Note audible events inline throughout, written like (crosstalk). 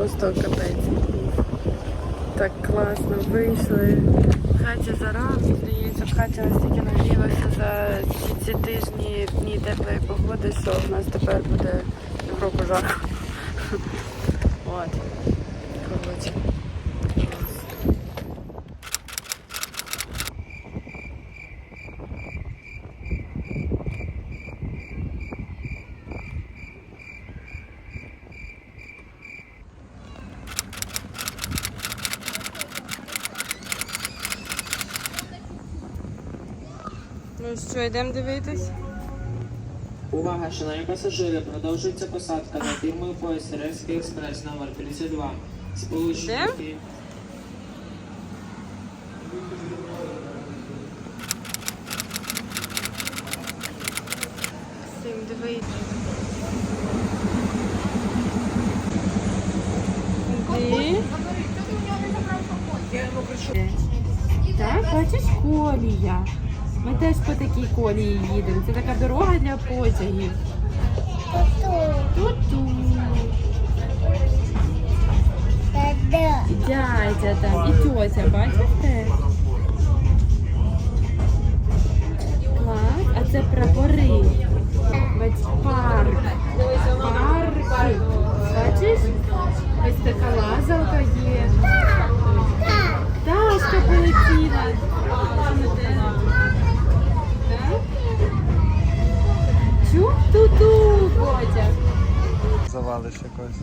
просто капець. Так класно вийшли. В хаті жара, здається, хаті настільки нагрілося за ці, ці тижні дні теплої погоди, що в нас тепер буде півроку жарко. (laughs) От. Коротше. клас. Ну що, йдемо дивитись? Увага, шановні пасажири, продовжується посадка на фірмою поїзд Ревський експрес номер 32. Сполучення. Колії їдемо. Це така дорога для потягів. Ту-ту. І дядя там, і тьотя, бачите? Клас, а це прапори. Бач, парк. Парк. Бачиш? Ось така лазалка є. Пташка полетіла. Чу? Ту-ту, Котя. Завалиш якось.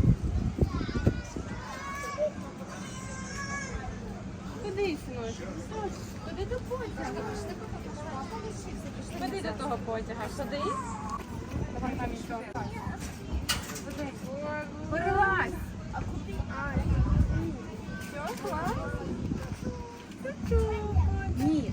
Куди, синочку? Куди до потяга? Куди до того потяга? Сюди? Давай там що. Вилазь! А куди? Все, клас? Ні.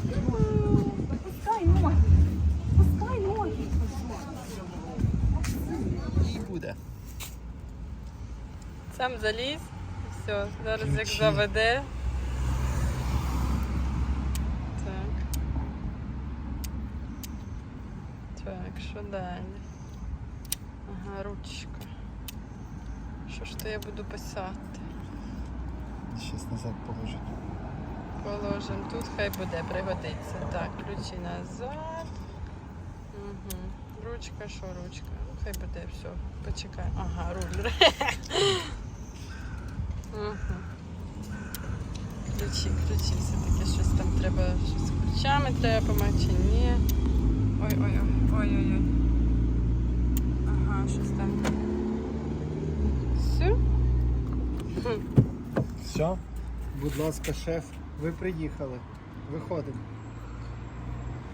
Сам заліз. Все, зараз як заведе. Так. Так, що далі? Ага, ручка. Що ж то я буду писати? Щас назад положить. Положимо тут, хай буде, пригодиться. Так, ключі назад. Угу. Ручка, що ручка? Ну, хай буде, все. Почекай. Ага, руль. (laughs) Угу. Ключі, ключі, все-таки щось там треба, щось з ключами треба помати чи ні. Ой-ой-ой, ой-ой-ой. Ага, щось там. Все? Все? Будь ласка, шеф, ви приїхали. Виходимо.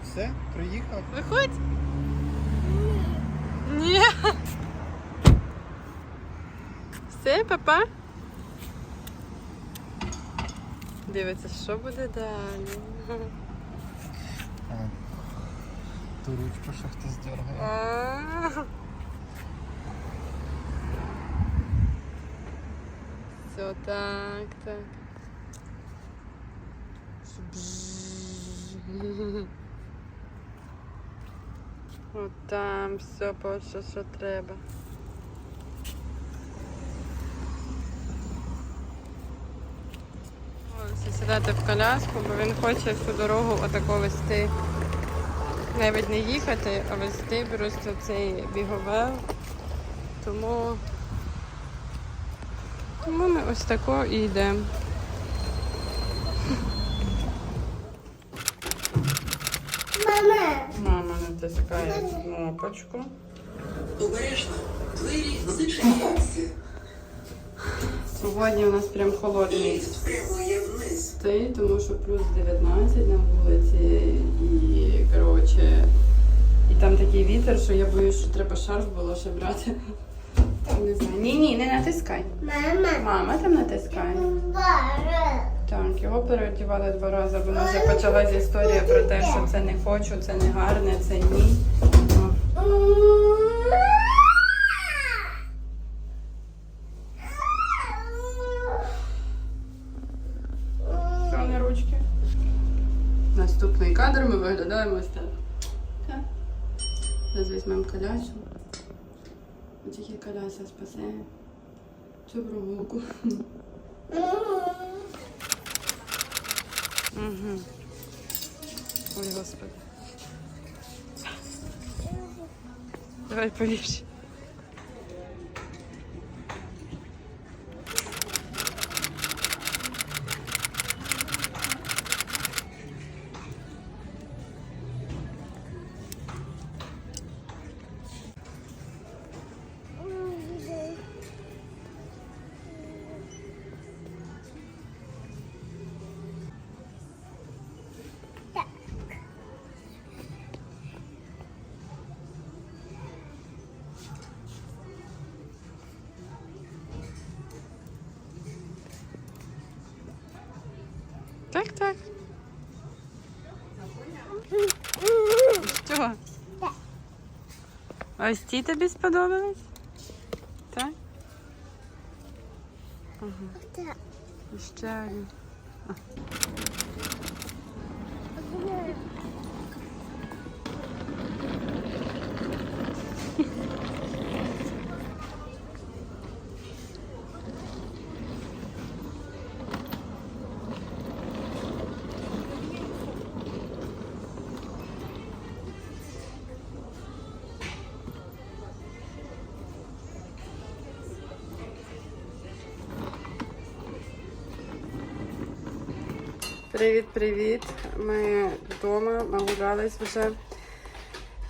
Все? Приїхав? Виходь. Ні. Все, папа. Дивиться, що буде далі. Ту ручку ще хтось дергає. Все так, так. От там все по що, що треба. Ось сідати в коляску, бо він хоче всю дорогу отако вести. Навіть не їхати, а вести просто цей біговел. Тому, тому ми ось тако і йдемо. Мама натискає кнопочку. Обережно, двері зачиняються. Сьогодні у нас прям холодний День, тому що плюс 19 на вулиці і коротше І там такий вітер, що я боюсь, що треба шарф було ще брати. Не знаю. Ні, ні, не натискай. Мама. Мама там натискає. Так, його переодівали два рази, бо нас вже почалася історія про те, що це не хочу, це не гарне, це ні. О, Колясу. Тільки коляса спасе цю прогулку. Ой, господи. Давай повіш. Так, так. Що? Ось ці тобі сподобались? Так? Ага. Ще один. Привіт, привіт. Ми вдома нагулялись вже.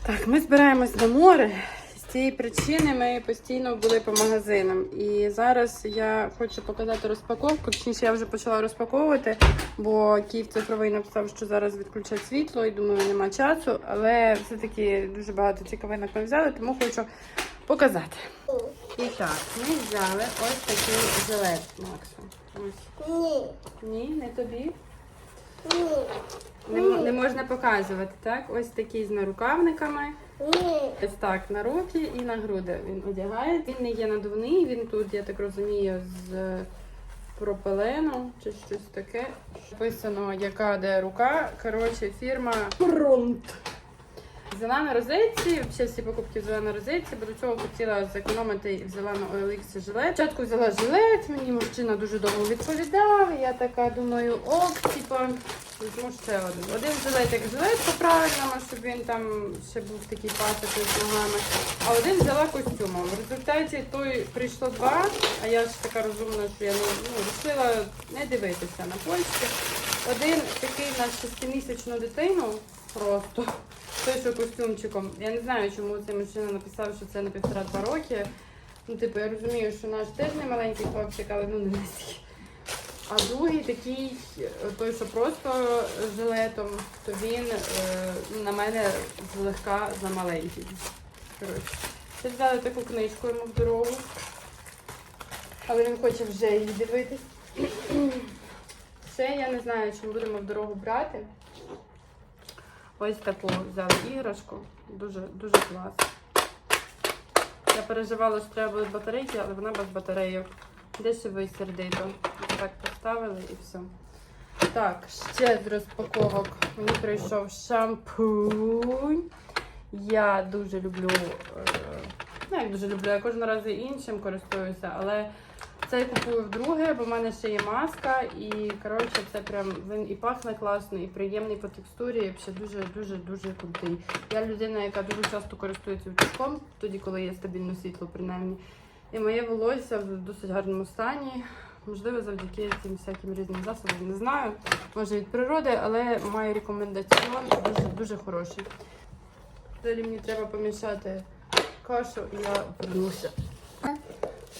Так, ми збираємось на море. З цієї причини ми постійно були по магазинам. І зараз я хочу показати розпаковку. Точніше, я вже почала розпаковувати, бо Київ цифровий написав, що зараз відключать світло, і думаю, нема часу. Але все-таки дуже багато цікавинок ми взяли, тому хочу показати. І так, ми взяли ось такий жилет Максу. Ось. Ні. Ні, не тобі. Ні. Не, м- не можна показувати, так? Ось такий з нарукавниками. Ні. Ось так на руки і на груди він одягає. Він не є надувний, він тут, я так розумію, з пропилену чи щось таке. Написано, яка де рука. Коротше, фірма Фронт. Взяла на розетці, взагалі всі покупки взяла на розетці, бо до цього хотіла зекономити і взяла на OLX жилет. Спочатку взяла жилет, мені мужчина дуже довго відповідав. Я така думаю, ок, типа, візьму ще один. Один жилет як жилет по-правильному, щоб він там ще був такий пасочний з ногами. А один взяла костюмом. В результаті той прийшло два, а я ж така розумна, що я ну, вирішила не дивитися на польське. Один такий на шестимісячну дитину просто. Що костюмчиком. Я не знаю, чому цей мужчина написав, що це на півтора-два роки. Ну, типу, я розумію, що наш теж не маленький хлопчик, але ну не настільки. А другий такий, е, той, що просто жилетом, то він е, ну, на мене злегка замаленький. Коротше. Ще взяли таку книжку йому в дорогу. Але він хоче вже її дивитись. Ще я не знаю, чи ми будемо в дорогу брати. Ось таку взяли іграшку. Дуже, дуже клас. Я переживала, що треба буде батарейки, але вона без батарейок. Дешевий сердито. Так поставили і все. Так, ще з розпаковок. Мені прийшов шампунь. Я дуже люблю. Е, ну, як дуже люблю, я кожен раз іншим користуюся, але цей купую вдруге, бо в мене ще є маска, і коротше, це прям він і пахне класно, і приємний по текстурі, і взагалі дуже дуже дуже крутий. Я людина, яка дуже часто користується утюжком, тоді, коли є стабільне світло, принаймні. І моє волосся в досить гарному стані. Можливо, завдяки цим всяким різним засобам, не знаю. Може від природи, але має рекомендаціон дуже дуже хороший. Далі мені треба помішати кашу, і я вернуся.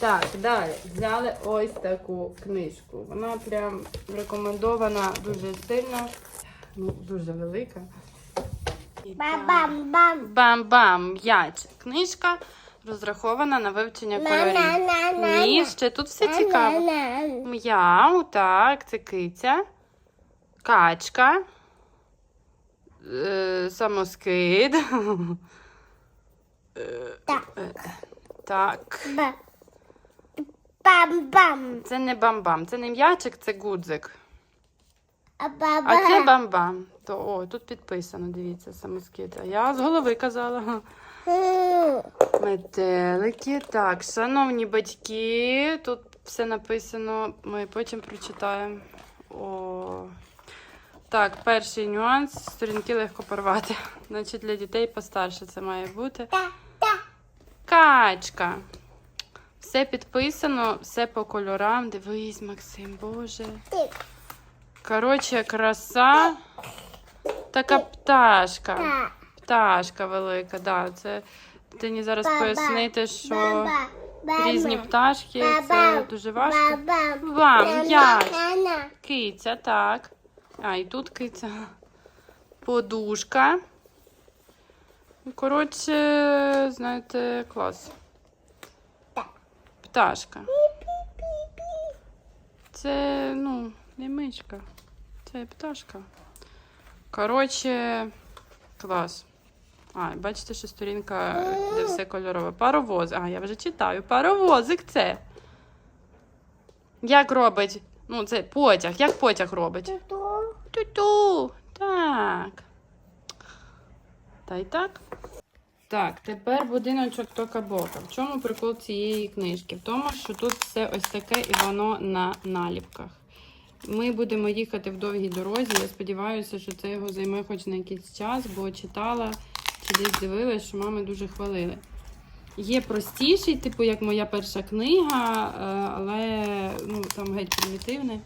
Так, далі взяли ось таку книжку. Вона прям рекомендована дуже сильно, ну, дуже велика. Бам-бам-бам. Бам-бам, м'яч. Книжка розрахована на вивчення кольорів. Ні, ще тут все цікаво. М'яу, так, це киця, качка, е, самоскид. (laughs) Е, Так. е, Так. Ба- Бам-бам. Це не бам-бам, це не м'ячик, це гудзик. А А це бам-бам. То о, тут підписано, дивіться, самоскид. А я з голови казала. Метелики. Так, шановні батьки, тут все написано, ми потім прочитаємо. О. Так, перший нюанс. Сторінки легко порвати. Значить, для дітей постарше це має бути. Качка. Все підписано, все по кольорам. Дивись, Максим, Боже. Коротше, краса. Така пташка. Пташка велика, да. Це ти мені зараз пояснити, що різні пташки це дуже важко. Вам, я, киця, так. А, і тут киця. Подушка. Коротше, знаєте, клас. Пташка. Це, ну, не мишка. Це пташка. Коротше, клас. А, бачите, що сторінка, де все кольорове. Паровоз. А, я вже читаю. Паровозик це. Як робить? Ну, це потяг. Як потяг робить? Ту-ту. Ту-ту. Так. Та й так. Так, тепер будиночок Тока Бока. В чому прикол цієї книжки? В тому, що тут все ось таке і воно на наліпках. Ми будемо їхати в довгій дорозі. Я сподіваюся, що це його займе хоч на якийсь час, бо читала чи десь дивилась, що мами дуже хвалили. Є простіший, типу, як моя перша книга, е, але ну, там геть примітивне.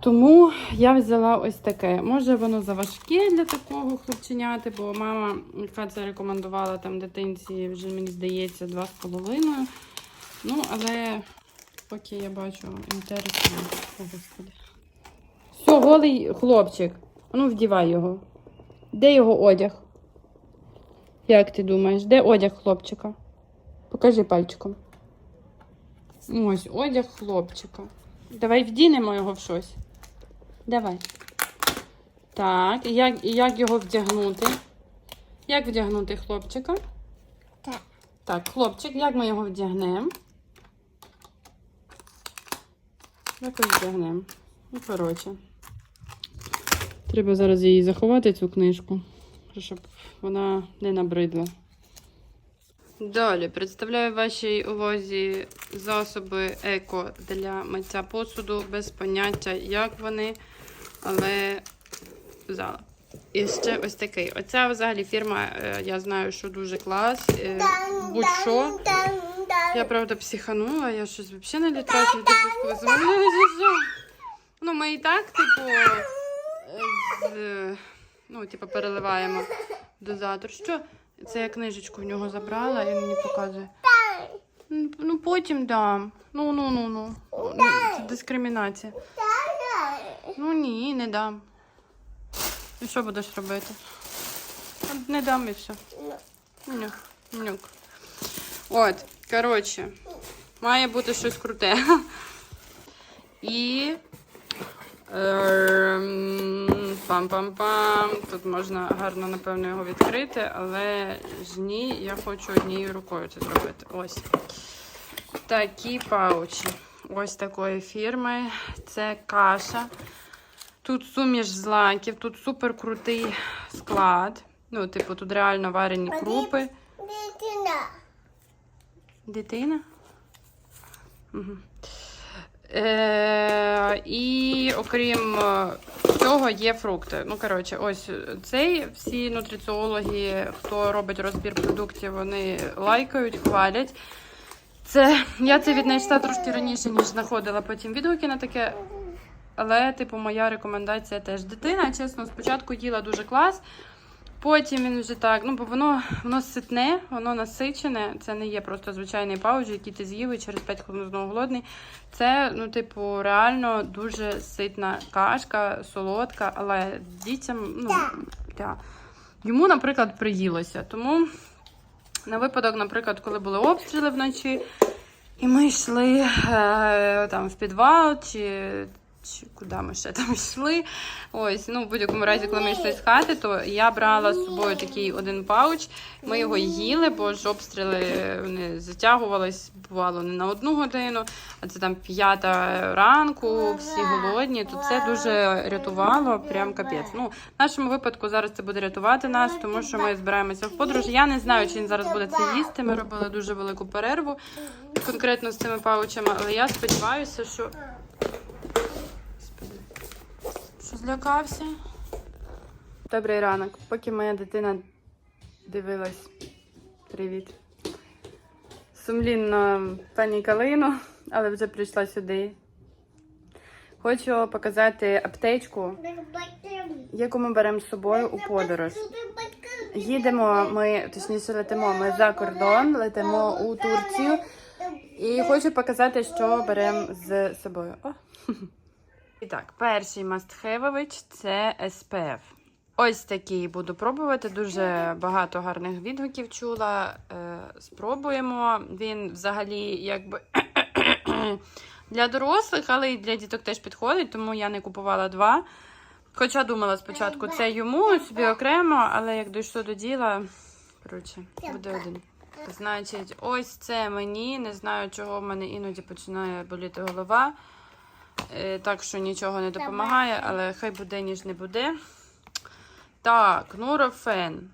Тому я взяла ось таке. Може, воно заважке для такого хлопченяти, бо мама, яка це рекомендувала там дитинці, вже мені здається, два з половиною. Ну, але поки я бачу інтересно. Господи. Все, голий хлопчик. Ну, вдівай його. Де його одяг? Як ти думаєш, де одяг хлопчика? Покажи пальчиком. Ось одяг хлопчика. Давай вдінемо його в щось. Давай. Так, і як, і як його вдягнути? Як вдягнути хлопчика? Так. Так, хлопчик, як ми його вдягнемо? Якось вдягнемо. Ну, коротше. Треба зараз її заховати, цю книжку, щоб вона не набридла. Далі представляю вашій увазі засоби еко для миття посуду без поняття, як вони, але взяла. І ще ось такий. Оця взагалі фірма, е, я знаю, що дуже клас. е, Будь-що. Я правда психанула, я щось взагалі не не допустила. Ну, ми і так, типу, е, з, ну, типу, переливаємо дозатор. Що? Це я книжечку в нього забрала і він мені показує. Ну, Ну, потім дам. Ну, ну, ну, ну. Ну, Це дискримінація. Ну ні, не дам. І що будеш робити? Не дам і все. Нюк. Нюк. От, коротше, має бути щось круте. І. ем, Пам-пам-пам. Тут можна гарно, напевно, його відкрити, але ж ні, я хочу однією рукою це зробити. Ось. Такі паучі. Ось такої фірми. Це каша. Тут суміш злаків, тут супер крутий склад. Ну, типу, тут реально варені крупи. Дитина. Дитина? Угу. Е, і окрім е, цього є фрукти. Ну, коротше, ось цей всі нутриціологи, хто робить розбір продуктів, вони лайкають, хвалять. Це я це віднайшла трошки раніше, ніж знаходила потім відгуки на таке. Але, типу, моя рекомендація теж дитина. Чесно, спочатку їла дуже клас. Потім він вже так, ну бо воно воно ситне, воно насичене. Це не є просто звичайний пауч, який ти з'їв і через 5 хвилин знову голодний. Це, ну, типу, реально дуже ситна кашка, солодка, але дітям, ну, да. йому, наприклад, приїлося. Тому на випадок, наприклад, коли були обстріли вночі, і ми йшли е, там в підвал, чи, чи куди ми ще там йшли. Ось, ну, в будь-якому разі, коли ми йшли з хати, то я брала з собою такий один пауч. Ми його їли, бо ж обстріли вони затягувались, бувало не на одну годину, а це там п'ята ранку, всі голодні. То це дуже рятувало, прям капець. Ну, в нашому випадку зараз це буде рятувати нас, тому що ми збираємося в подорож. Я не знаю, чи він зараз буде це їсти. Ми робили дуже велику перерву конкретно з цими паучами, але я сподіваюся, що. Господи. Що злякався? Добрий ранок. Поки моя дитина дивилась. Привіт. Сумлінно пані Калину, але вже прийшла сюди. Хочу показати аптечку, яку ми беремо з собою у подорож. Їдемо ми, точніше, летимо ми за кордон, летимо у Турцію. І хочу показати, що беремо з собою. О. І так, перший мастхевович це SPF. Ось такий буду пробувати. Дуже багато гарних відгуків чула. Е, спробуємо. Він взагалі якби (coughs) для дорослих, але й для діток теж підходить, тому я не купувала два. Хоча думала спочатку це йому собі окремо, але як дійшло до діла, коротше, буде один. Значить, ось це мені. Не знаю, чого в мене іноді починає боліти голова. Е, так що нічого не допомагає, але хай буде, ніж не буде. Так, Нурофен.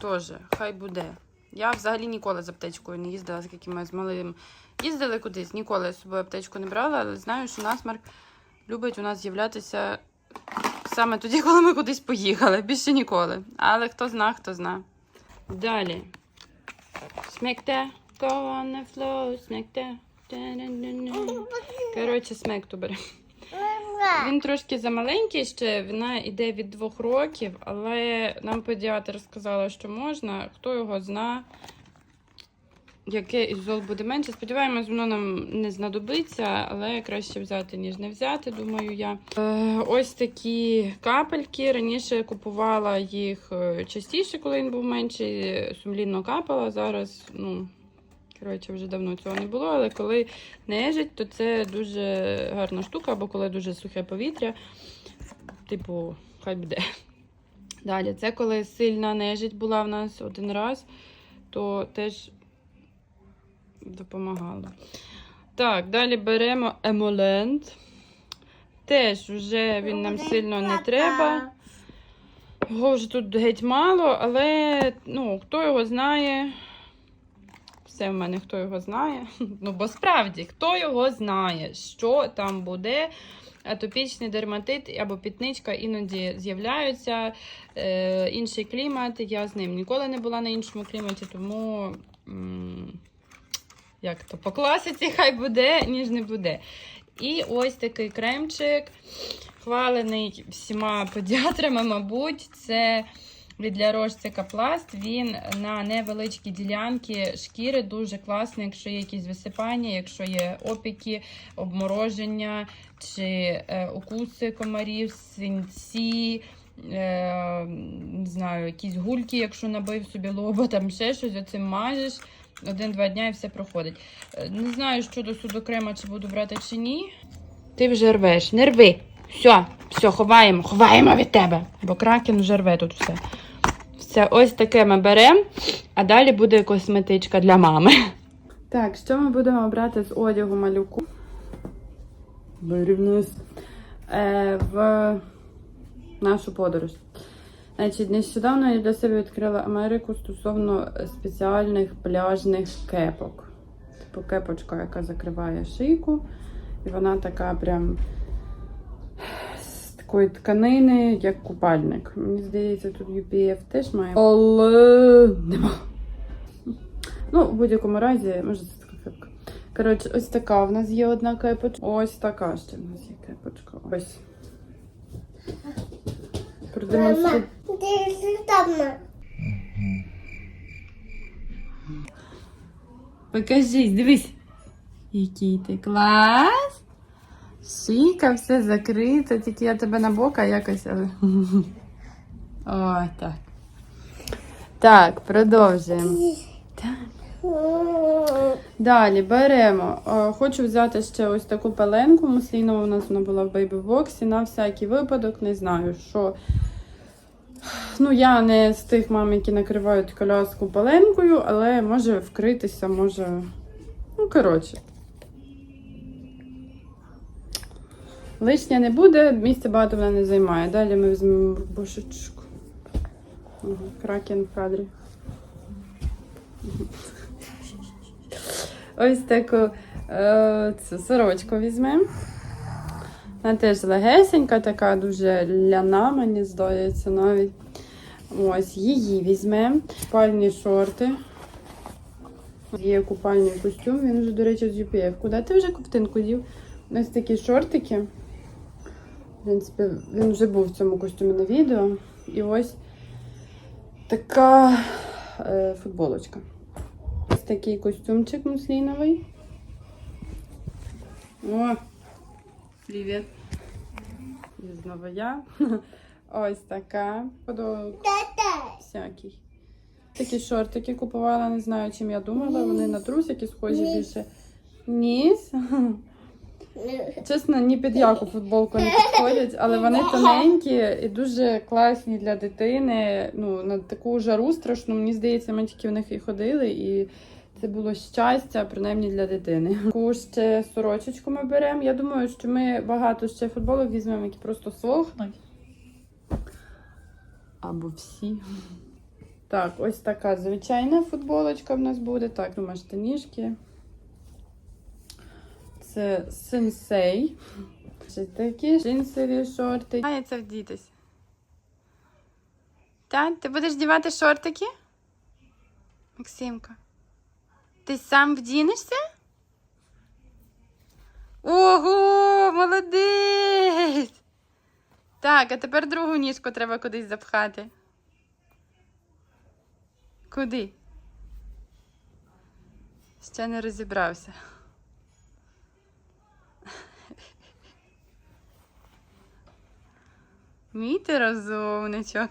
Теж, хай буде. Я взагалі ніколи з аптечкою не їздила, скільки ми з малим їздили кудись. Ніколи з собою аптечку не брала, але знаю, що насмарк любить у нас з'являтися саме тоді, (laughs) коли ми кудись поїхали. Більше ніколи. Але хто зна, хто зна. Далі. Смекте. Go on the floor, смекте. Коротше, смекту беремо. Він трошки замаленький ще, вона йде від двох років, але нам педіатр сказала, що можна. Хто його зна, яке ізол буде менше. Сподіваємось, воно нам не знадобиться, але краще взяти, ніж не взяти, думаю я. Е, ось такі капельки. Раніше купувала їх е, частіше, коли він був менший. Сумлінно капала. Зараз, ну. Коротше, вже давно цього не було, але коли нежить, то це дуже гарна штука, або коли дуже сухе повітря. Типу, хай буде. Далі, це коли сильна нежить була в нас один раз, то теж допомагало. Так, далі беремо емолент. Теж вже він нам сильно не треба. Його вже тут геть мало, але ну, хто його знає. Все в мене хто його знає. (laughs) Ну, бо справді, хто його знає, що там буде. Атопічний дерматит або пітничка іноді з'являються. Е, інший клімат. Я з ним ніколи не була на іншому кліматі, тому як то по класиці хай буде, ніж не буде. І ось такий кремчик, хвалений всіма педіатрами, мабуть, це для рож капласт. Він на невеличкі ділянки шкіри дуже класний, якщо є якісь висипання, якщо є опіки, обмороження чи е, укуси комарів, свинці. Е, не знаю, якісь гульки, якщо набив собі лоба, там ще щось, оцим мажеш. Один-два дня і все проходить. Е, Не знаю, щодо судокрема, чи буду брати чи ні. Ти вже рвеш, не рви. Все, все, ховаємо, ховаємо від тебе. Бо кракен вже рве тут все. Все, ось таке ми беремо, а далі буде косметичка для мами. Так, що ми будемо брати з одягу малюку? Вирівнюсь. Е, в нашу подорож. Значить, нещодавно я для себе відкрила Америку стосовно спеціальних пляжних кепок. Типу кепочка, яка закриває шийку. І вона така прям такої тканини, як купальник. Мені здається, тут UPF теж має. Але нема. Ну, в будь-якому разі, може, це така кепка. Коротше, ось така в нас є одна кепочка. Ось така ще в нас є кепочка. Ось. Продемонструю. Покажись, дивись. Який ти клас. Шийка, все закрито, тільки я тебе на бока якось. (laughs) О, так. Так, продовжуємо. Далі беремо. Е, Хочу взяти ще ось таку пеленку муслінову. У нас вона була в бейбі-боксі. На всякий випадок, не знаю, що. Ну, я не з тих мам, які накривають коляску пеленкою, але може вкритися, може. Ну, коротше. Лишня не буде, місця багато вона не займає. Далі ми візьмемо бушечку. Ага, кракен в кадрі. Ось таку е, цю сорочку візьмемо. Вона теж легесенька, така дуже ляна, мені здається навіть. Ось, її візьмемо. Купальні шорти. Є купальний костюм, він вже, до речі, з UPF. Куди ти вже ковтинку дів? Ось такі шортики. В принципі, він вже був в цьому костюмі на відео. І ось така е, футболочка. Ось такий костюмчик мусліновий. О! Привіт! І знову я. (laughs) Ось така. Всякий. Такі шортики купувала, не знаю, чим я думала. Вони на трусики схожі більше. Ніс. (laughs) Чесно, ні під яку футболку не підходять, але вони тоненькі і дуже класні для дитини. Ну, на таку жару страшну, мені здається, ми тільки в них і ходили, і це було щастя, принаймні для дитини. Таку ще сорочечку ми беремо. Я думаю, що ми багато ще футболок візьмемо, які просто сохнуть. Або всі. Так, ось така звичайна футболочка в нас буде. Так, думаю, штанішки. Це сенсей. Ще такі джинсові шорти. Має це вдітись. Так, ти будеш дівати шортики? Максимка. Ти сам вдінешся? Ого, молодець! Так, а тепер другу ніжку треба кудись запхати. Куди? Ще не розібрався. Мій ти розумничок.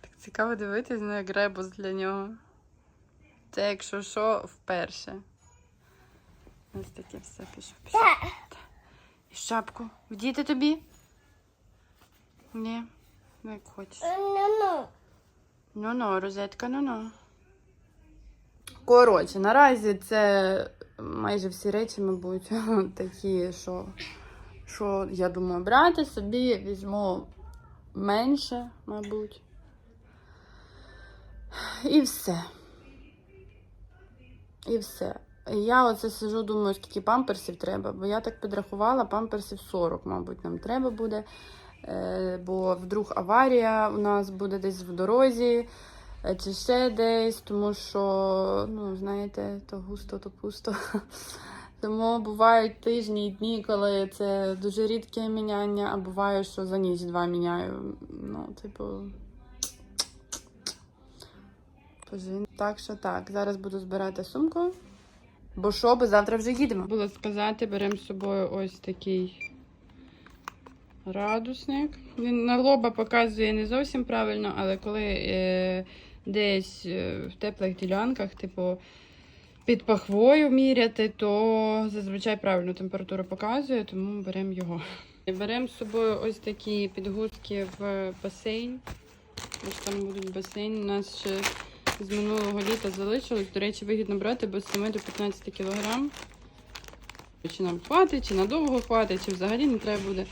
Так цікаво дивитись на гребус для нього. Це якщо що, вперше. Ось таке все пішов. пішов. І шапку. Вдіти тобі? Ні. Ну, як хочеш. Ну-ну, розетка, ну-ну. Коротше, наразі це майже всі речі, мабуть, (laughs) такі, що, що я думаю брати собі, візьму менше, мабуть. І все. І все. Я оце сижу, думаю, скільки памперсів треба, бо я так підрахувала, памперсів 40, мабуть, нам треба буде. Е, бо вдруг аварія у нас буде десь в дорозі е, чи ще десь, тому що, ну, знаєте, то густо, то пусто. (laughs) Тому бувають тижні і дні, коли це дуже рідке міняння, а буває, що за ніч два міняю. Ну, типу. Так що так, зараз буду збирати сумку. Бо що, бо завтра вже їдемо. Було сказати, беремо з собою ось такий радусник. Він на лоба показує не зовсім правильно, але коли е, десь е, в теплих ділянках, типу під пахвою міряти, то зазвичай правильну температуру показує, тому беремо його. Беремо з собою ось такі підгузки в басейн. Ось там будуть басейн. У нас ще з минулого літа залишилось. До речі, вигідно брати без 7 до 15 кг. Чи нам хватить, чи надовго хватить, чи взагалі не треба буде.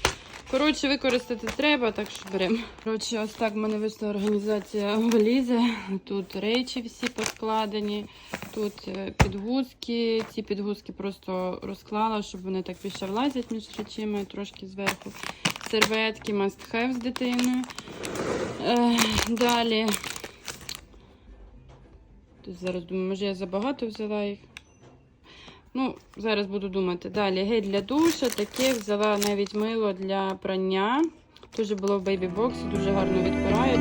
Коротше, використати треба, так що беремо. Коротше, ось так в мене вийшла організація валізи. Тут речі всі поскладені, тут е, підгузки. Ці підгузки просто розклала, щоб вони так більше влазять між речами, трошки зверху. Серветки, must have з дитиною. Е, далі. Зараз думаю, може я забагато взяла їх. Ну, зараз буду думати. Далі гель для душа, таке взяла навіть мило для прання. Дуже було в бейбі-боксі, дуже гарно відпирає,